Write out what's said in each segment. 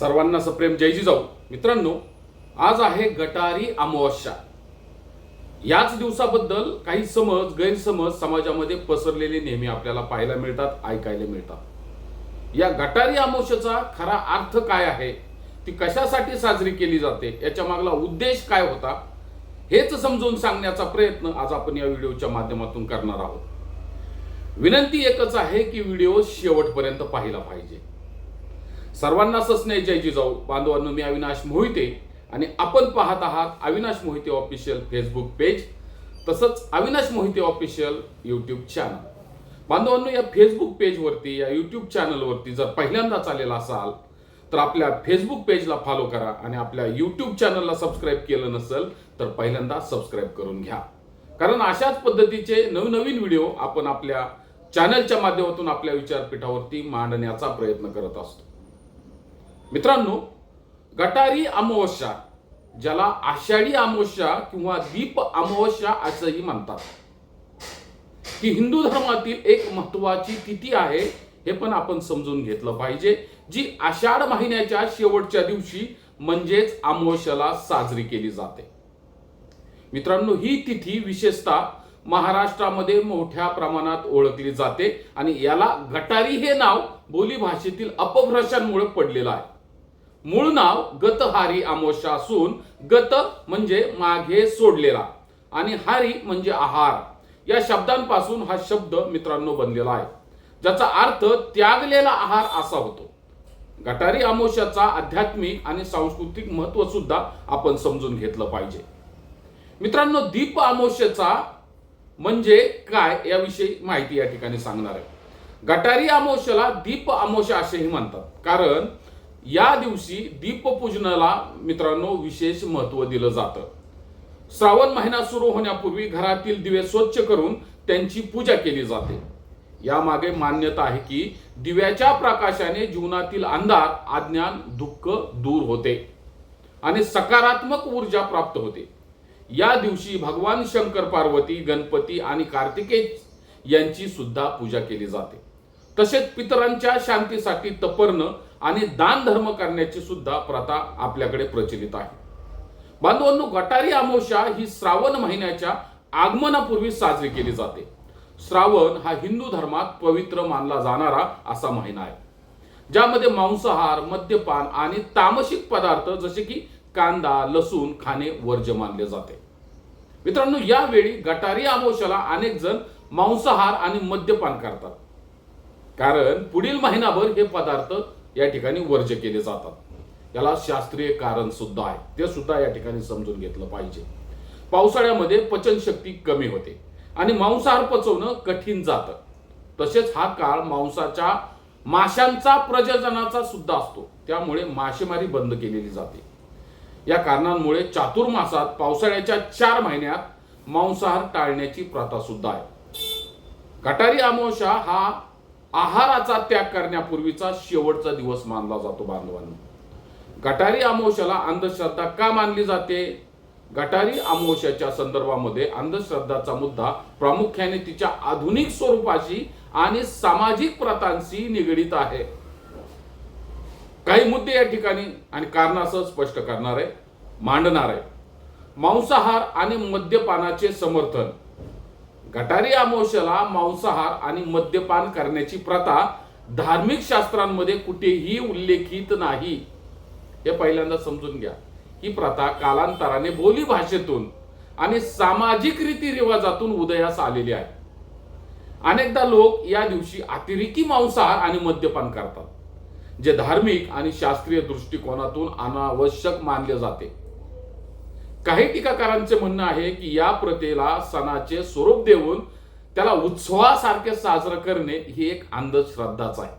सर्वांना सप्रेम. जयजी जाऊ मित्रांनो आज आहे गटारी अमावस्या. याच दिवसाबद्दल काही समज गैरसमज समाजामध्ये पसरलेले नेहमी आपल्याला पाहायला मिळतात ऐकायला मिळतात. या गटारी अमावस्याचा खरा अर्थ काय आहे? ती कशासाठी साजरी केली जाते? याच्या मागला उद्देश काय होता? हेच समजून सांगण्याचा प्रयत्न आज आपण या व्हिडिओच्या माध्यमातून करणार आहोत. विनंती एकच आहे की व्हिडिओ शेवटपर्यंत पाहिला पाहिजे. सर्वांना सस्ने जय जिजाऊ बांधवांनो मी अविनाश मोहिते आणि आपण पाहत आहात Avinash Mohite official Facebook page तसंच Avinash Mohite official YouTube channel बांधवांनो या फेसबुक पेजवरती या यूट्यूब चॅनलवरती जर पहिल्यांदाच आलेला असाल तर आपल्या फेसबुक पेजला फॉलो करा आणि आपल्या यूट्यूब चॅनलला सबस्क्राईब केलं नसेल तर पहिल्यांदा सबस्क्राईब करून घ्या. कारण अशाच पद्धतीचे नवनवीन व्हिडिओ आपण आपल्या चॅनलच्या माध्यमातून आपल्या विचारपीठावरती मांडण्याचा प्रयत्न करत असतो. मित्रांनो गटारी अमावस्या ज्याला आषाढी अमावस्या किंवा दीप अमावस्या असंही म्हणतात ही हिंदू धर्मातील एक महत्वाची तिथी आहे हे पण आपण समजून घेतलं पाहिजे जी आषाढ महिन्याच्या शेवटच्या दिवशी म्हणजेच अमावस्याला साजरी केली जाते. मित्रांनो ही तिथी विशेषतः महाराष्ट्रामध्ये मोठ्या प्रमाणात ओळखली जाते आणि याला गटारी हे नाव बोली भाषेतील अपभ्रशांमुळे पडलेलं आहे. मूळ नाव गतहारी अमावस्या असून गत म्हणजे मागे सोडलेला आणि हारी म्हणजे आहार. या शब्दांपासून हा शब्द मित्रांनो बनलेला आहे. ज्याचा अर्थ त्यागलेला आहार असा होतो. गटारी आमोशाचा आध्यात्मिक आणि सांस्कृतिक महत्त्व सुद्धा आपण समजून घेतलं पाहिजे. मित्रांनो दीप अमावस्येचा म्हणजे काय याविषयी माहिती या ठिकाणी सांगणार आहे. गटारी आमोशाला दीप आमोशा असेही म्हणतात. कारण या दिवशी दीपपूजनाला मित्रांनो विशेष महत्त्व दिलं जातं. श्रावण महिना सुरू होण्यापूर्वी घरातील दिवे स्वच्छ करून त्यांची पूजा केली जाते. यामागे मान्यता आहे की दिव्याच्या प्रकाशाने जीवनातील अंधार अज्ञान दुःख दूर होते आणि सकारात्मक ऊर्जा प्राप्त होते. या दिवशी भगवान शंकर पार्वती गणपती आणि कार्तिकेय यांची सुद्धा पूजा केली जाते. तसेच पितरांच्या शांतीसाठी तपरणं आणि दान धर्म करण्याची सुद्धा प्रथा आपल्याकडे प्रचलित आहे. बांधवांनो गटारी अमावस्या ही श्रावण महिन्याच्या आगमनापूर्वी साजरी केली जाते. श्रावण हा हिंदू धर्मात पवित्र मानला जाणारा असा महिना आहे. ज्यामध्ये मांसाहार मद्यपान आणि तामसिक पदार्थ जसे की कांदा लसूण खाणे वर्ज्य मानले जाते. मित्रांनो यावेळी गटारी अमावस्याला अनेक जण मांसाहार आणि मद्यपान करतात. कारण पुढील महिनाभर हे पदार्थ या ठिकाणी वर्ज्य केले जातात. याला शास्त्रीय कारण सुद्धा आहे. ते सुद्धा या ठिकाणी समजून घेतलं पाहिजे. पावसाळ्यामध्ये पचनशक्ती कमी होते आणि मांसाहार पचवणं कठीण जातं. तसेच हा काळ मांसाच्या माशांचा प्रजननाचा सुद्धा असतो. त्यामुळे मासेमारी बंद केलेली जाते. या कारणांमुळे चातुर्मासात पावसाळ्याच्या चार महिन्यात मांसाहार टाळण्याची प्रथा सुद्धा आहे. गटारी अमावस्या हा आहाराचा त्याग करण्यापूर्वीचा शेवटचा दिवस मानला जातो बांधवांना. गटारी अमोशाला अंधश्रद्धा का मानली जाते? गटारी अमावस्याच्या संदर्भामध्ये अंधश्रद्धाचा मुद्दा प्रामुख्याने तिच्या आधुनिक स्वरूपाशी आणि सामाजिक प्रथांशी निगडीत आहे. काही मुद्दे या ठिकाणी आणि कारणासह स्पष्ट करणार आहे मांडणार आहे. मांसाहार आणि मद्यपानाचे समर्थन गटारी अमावस्याला मांसाहार आणि मद्यपान करण्याची प्रथा धार्मिक शास्त्रांमध्ये कुठेही उल्लेखित नाही. हे पहिल्यांदा समजून घ्या. ही प्रथा कालांतराने बोली भाषेतून आणि सामाजिक रीतिरिवाजातून उदयास आलेली आहे. अनेकदा लोक या दिवशी अतिरेकी मांसाहार आणि मद्यपान करतात जे धार्मिक आणि शास्त्रीय दृष्टिकोनातून अनावश्यक मानले जाते. काही टीकाकारांचे म्हणणं आहे की या प्रथेला सणाचे स्वरूप देऊन त्याला उत्सवासारखे साजरं करणे ही एक अंधश्रद्धाच आहे.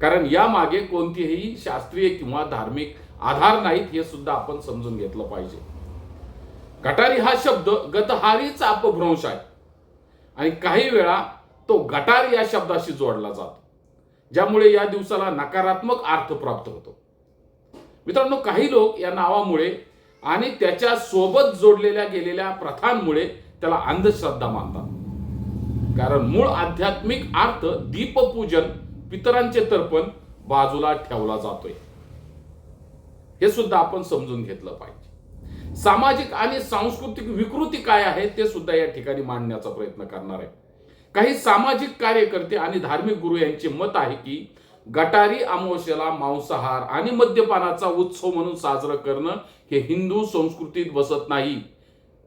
कारण यामागे कोणतीही शास्त्रीय किंवा धार्मिक आधार नाहीत हे सुद्धा आपण समजून घेतलं पाहिजे. गटारी हा शब्द गतहारीचा अपभ्रंश आहे. आणि काही वेळा तो गटार या शब्दाशी जोडला जातो ज्यामुळे या दिवसाला नकारात्मक अर्थ प्राप्त होतो. मित्रांनो काही लोक या नावामुळे आणि त्याच्या सोबत जोडलेल्या गेलेल्या प्रथांमुळे त्याला अंधश्रद्धा मानतात. कारण मूळ आध्यात्मिक अर्थ दीपपूजन पितरांचे तर्पण बाजूला ठेवला जातोय. हे सुद्धा आपण समजून घेतलं पाहिजे. सामाजिक आणि सांस्कृतिक विकृती काय आहे ते सुद्धा या ठिकाणी मांडण्याचा प्रयत्न करणार आहे. काही सामाजिक कार्यकर्ते आणि धार्मिक गुरु यांचे मत आहे की गटारी अमावस्येला मांसाहार आणि मद्यपानाचा उत्सव म्हणून साजरं करणं हे हिंदू संस्कृतीत बसत नाही.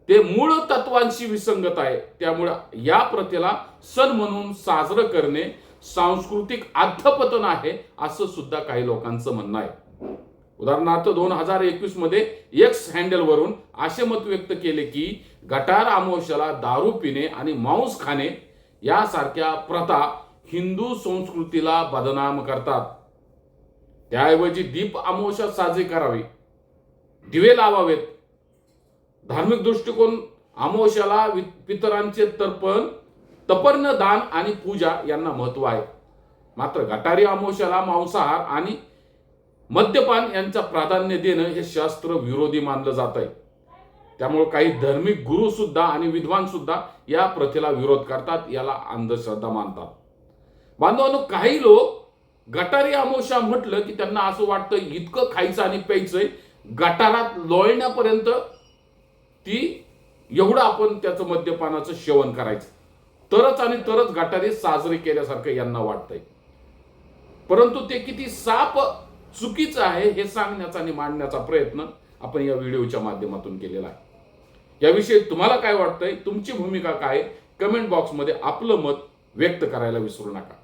ते मूळ तत्वांशी विसंगत आहे. त्यामुळे या प्रथेला सण म्हणून साजरं करणे सांस्कृतिक अधपतन आहे असं सुद्धा काही लोकांचं म्हणणं आहे. उदाहरणार्थ दोन हजार एकवीसमध्ये एक्स हँडलवरून असे मत व्यक्त केले की गटार अमावस्याला दारू पिणे आणि मांस खाणे यासारख्या प्रथा हिंदू संस्कृतीला बदनाम करतात. त्याऐवजी दीप अमावस्या साजरी करावी. दिवे लावावेत. धार्मिक दृष्टिकोन अमावस्याला वि- पितरांचे तर्पण तपर्न दान आणि पूजा यांना महत्त्व आहे. मात्र गटारी अमावस्याला मांसाहार आणि मद्यपान यांचा प्राधान्य देणं हे शास्त्र विरोधी मानलं जात आहे त्यामुळे काही धार्मिक गुरु सुद्धा आणि विद्वान सुद्धा या प्रथेला विरोध करतात याला अंधश्रद्धा मानतात. बांधवांनो काही लोक गटारी अमोशा म्हटलं की त्यांना असं वाटतं इतकं खायचं आणि प्यायचंय गटारात लोळण्यापर्यंत ती एवढं आपण त्याचं मद्यपानाचं सेवन करायचं. तरच आणि तरच गटारी साजरे केल्यासारखं यांना वाटतंय. परंतु ते किती साप चुकीचं आहे हे सांगण्याचा आणि मांडण्याचा प्रयत्न आपण या व्हिडिओच्या माध्यमातून केलेला आहे. याविषयी तुम्हाला काय वाटतंय? तुमची भूमिका काय? कमेंट बॉक्समध्ये आपलं मत व्यक्त करायला विसरू नका.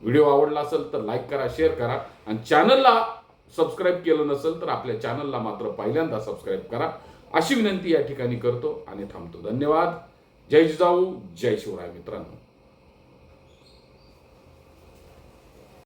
व्हिडिओ आवडला असेल तर लाईक करा शेअर करा. आणि चॅनलला सबस्क्राईब केलं नसेल तर आपल्या चॅनलला मात्र पहिल्यांदा सबस्क्राईब करा. अशी विनंती या ठिकाणी करतो आणि थांबतो. धन्यवाद. जय जिजाऊ जय शिवराय मित्रांनो.